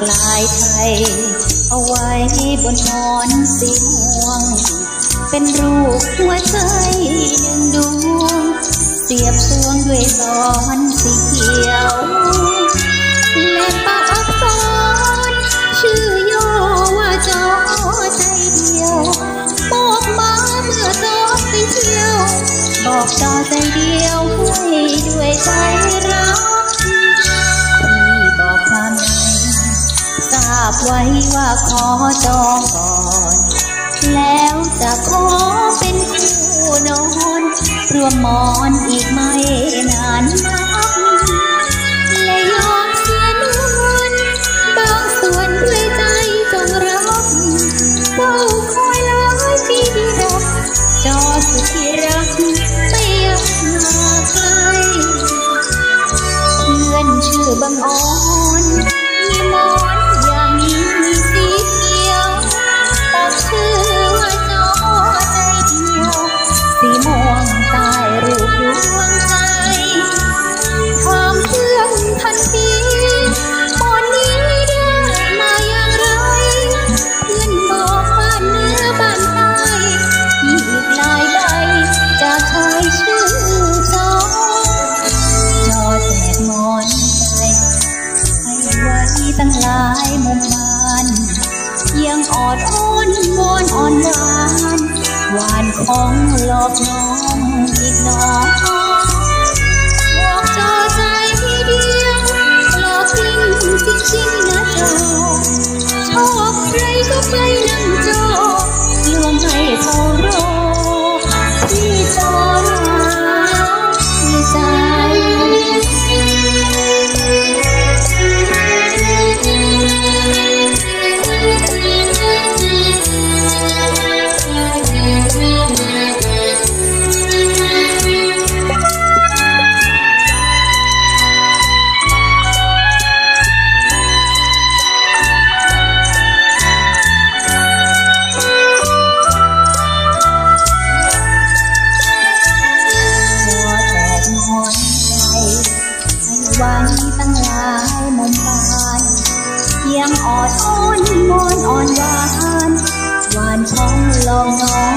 กลายไทย เอาไว้บนหมอนสีม่วง เป็นรูปหัวใจหนึ่งดวง เสียบสวงด้วยตอนสีาบไว้ว่าขอจองก่อน แล้วจะขอเป็นคู่นอนรวมหมอนอีกไม่นานนักและยอมเสียนวลบางส่วนด้วยใจจงรับเฝ้าคอยหลายปีที่รักจอสุดที่รักไม่อยากมาไกลเพื่อนชื่อบังอ่อ ออดอ้อนวอนอ่อนหวานหวานของหลอกน้อง ไว้ตั้งหลายมุมบานยังอดอ้อนมอนอ่อนหวานหวานของลองน้อง